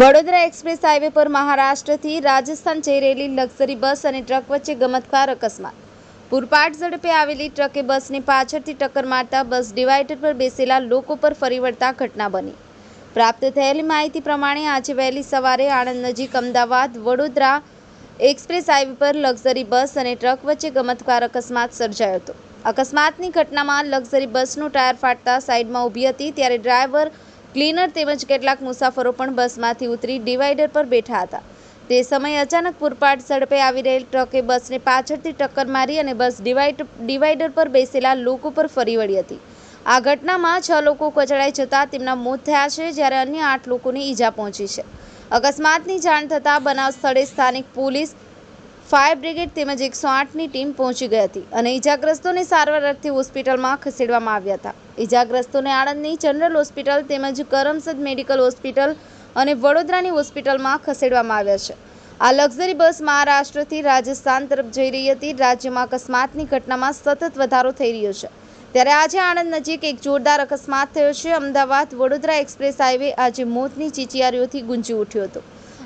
Vadodara express highway પર મહારાષ્ટ્રથી રાજસ્થાન જઈ રહેલી લક્ઝરી બસ અને ટ્રક વચ્ચે ગમતકાર અકસ્માત. પૂરપાટ ઝડપે આવેલી ટ્રકે બસને પાછળથી ટક્કર મારતા બસ ડિવાઈડર પર બેસેલા લોકો પર ફરી વળતા ઘટના બની. પ્રાપ્ત થયેલી માહિતી પ્રમાણે આજે વહેલી સવારે આણંદ નજીક અમદાવાદ વડોદરા એક્સપ્રેસ હાઈવે પર લક્ઝરી બસ અને ટ્રક વચ્ચે ગમતકાર અકસ્માત સર્જાયો હતો. અકસ્માતની ઘટનામાં લક્ઝરી બસનું ટાયર ફાટતા સાઈડમાં ઊભી હતી, ત્યારે ડ્રાઈવર ક્લીનર તેમજ કેટલાક મુસાફરો પણ બસમાંથી ઉતરી ડિવાઈડર પર બેઠા હતા. તે સમયે અચાનક પૂરપાટ ઝડપે આવી રહેલ ટ્રકે બસને પાછળથી ટક્કર મારી અને બસ ડિવાઈડ, ડિવાઈડર પર બેસેલા લોકો પર ફરી વળી હતી. આ ઘટનામાં છ લોકો કચડાઈ જતા તેમના મોત થયા છે જ્યારે અન્ય આઠ લોકોને ઈજા પહોંચી છે. અકસ્માતની જાણ થતાં બનાવ સ્થળે સ્થાનિક પોલીસ ફાયર બ્રિગેડ તેમજ એકસો આઠની ટીમ પહોંચી ગઈ હતી અને ઈજાગ્રસ્તોને સારવાર અર્થે હોસ્પિટલમાં ખસેડવામાં આવ્યા હતા. ઇજાગ્રસ્તોને આણંદની જનરલ હોસ્પિટલ તેમજ કરમસદ મેડિકલ હોસ્પિટલ અને વડોદરાની હોસ્પિટલમાં ખસેડવામાં આવ્યા છે. આ લક્ઝરી બસ મહારાષ્ટ્રથી રાજસ્થાન તરફ જઈ રહી હતી. રાજ્યમાં અકસ્માતની ઘટનામાં સતત વધારો થઈ રહ્યો છે. ત્યારે આજે આણંદ નજીક એક જોરદાર અકસ્માત થયો છે. અમદાવાદ વડોદરા એક્સપ્રેસ હાઈવે આજે મોતની ચીચિયારીઓથી ગુંજી ઉઠ્યો હતો.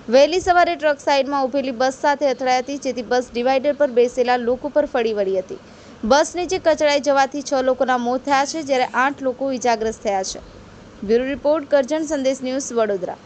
વહેલી સવારે ટ્રક સાઈડમાં ઊભેલી બસ સાથે અથડાઈ હતી, જેથી બસ ડિવાઈડર પર બેસેલા લોકો પર ફળી વળી હતી. બસ નીચે કચડાઈ જવાથી છ લોકોના મોત થયા છે, જ્યારે આઠ લોકો ઈજાગ્રસ્ત થયા છે. બ્યુરો રિપોર્ટ કરજણ સંદેશ ન્યૂઝ વડોદરા.